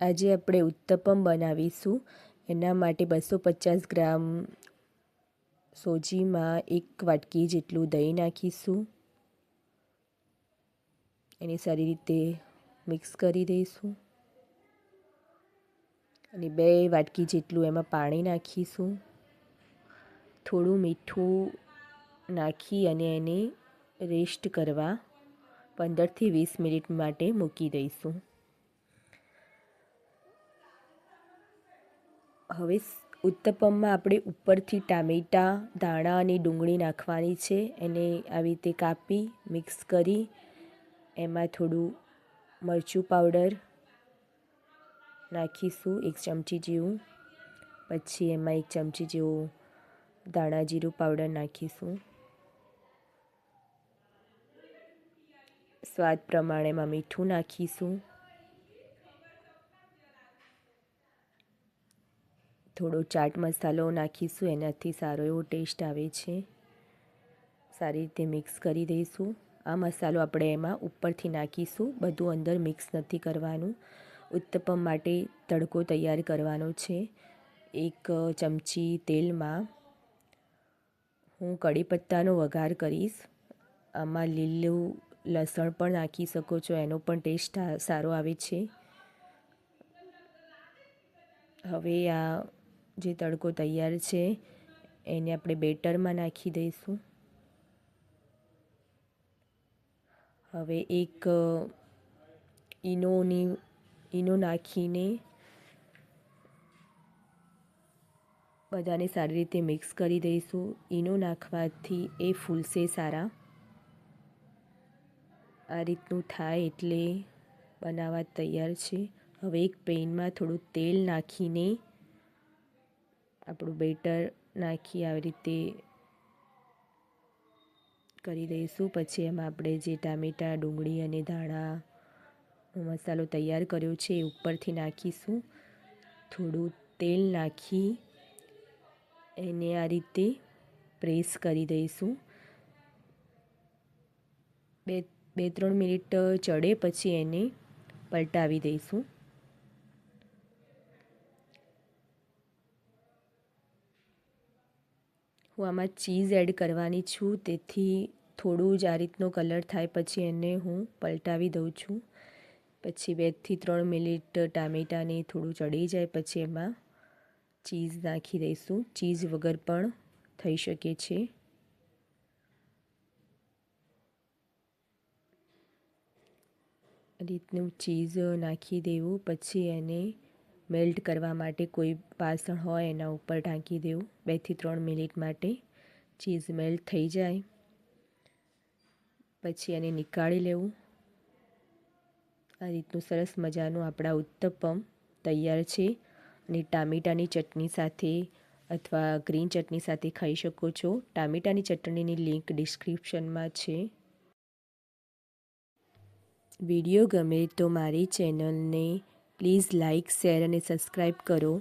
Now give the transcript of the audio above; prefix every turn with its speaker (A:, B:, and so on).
A: આજે આપણે ઉત્તપમ બનાવીશું. એના માટે બસો પચાસ ગ્રામ સોજીમાં એક વાટકી જેટલું દહીં નાખીશું. એને સારી રીતે મિક્સ કરી દઈશું. અને બે વાટકી જેટલું એમાં પાણી નાખીશું. થોડું મીઠું નાખી અને એને રેસ્ટ કરવા પંદરથી વીસ મિનિટ માટે મૂકી દઈશું. હવે ઉત્તપમમાં આપણે ઉપરથી ટામેટાં, ધાણા અને ડુંગળી નાખવાની છે. એને આવી રીતે કાપી, મિક્સ કરી, એમાં થોડું મરચું પાવડર નાખીશું એક ચમચી જેવું. પછી એમાં એક ચમચી જેવું ધાણા જીરું પાવડર નાખીશું. સ્વાદ પ્રમાણે એમાં મીઠું નાખીશું. થોડો ચાટ મસાલો નાખીશું, એનાથી સારો એવો ટેસ્ટ આવે છે. સારી રીતે મિક્સ કરી દઈશું. આ મસાલો આપણે એમાં ઉપરથી નાખીશું. બધું અંદર મિક્સ નથી કરવાનું. ઉત્તપમ માટે તડકો તૈયાર કરવાનો છે. એક ચમચી તેલમાં હું કઢી પત્તાનો વઘાર કરીશ. આમાં લીલું લસણ પણ નાખી શકો છો, એનો પણ ટેસ્ટ સારો આવે છે. હવે આ જે તડકો તૈયાર છે, એને આપણે બેટરમાં નાખી દઈશું. હવે એક ઈનોની, ઈનો નાખીને બધાને સારી રીતે મિક્સ કરી દઈશું. ઈનો નાખવાથી એ ફૂલશે સારા. આ રીતનું થાય એટલે બનાવવા તૈયાર છે. હવે એક પેનમાં થોડું તેલ નાખીને આપણું બેટર નાખી આવી રીતે કરી દઈશું. પછી એમાં આપણે જે ટામેટાં, ડુંગળી અને ધાણા મસાલો તૈયાર કર્યો છે એ ઉપરથી નાખીશું. થોડું તેલ નાખી એને આ રીતે પ્રેસ કરી દઈશું. બે બે, ત્રણ મિનિટ ચડે પછી એને પલટાવી દઈશું. હું આમાં ચીઝ એડ કરવાની છું, તેથી થોડું જ આ રીતનો કલર થાય, પછી એને હું પલટાવી દઉં છું. પછી બેથી ત્રણ મિનિટ ટામેટાને થોડું ચડી જાય, પછી એમાં ચીઝ નાખી દઈશું. ચીઝ વગર પણ થઈ શકે છે. રીતનું ચીઝ નાખી દેવું, પછી એને મેલ્ટ કરવા માટે કોઈ વાસણ હોય એના ઉપર ઢાંકી દેવું. બેથી ત્રણ મિનિટ માટે ચીઝ મેલ્ટ થઈ જાય. પછી એને નીકાળી લેવું. આ રીતનું સરસ મજાનું આપણા ઉત્તપમ તૈયાર છે. અને ટામેટાની ચટણી સાથે અથવા ગ્રીન ચટણી સાથે ખાઈ શકો છો. ટામેટાની ચટણીની લિંક ડિસ્ક્રિપ્શનમાં છે. વીડિયો ગમે તો મારી ચેનલને પ્લીઝ લાઇક શેર અને સબસ્ક્રાઈબ કરો.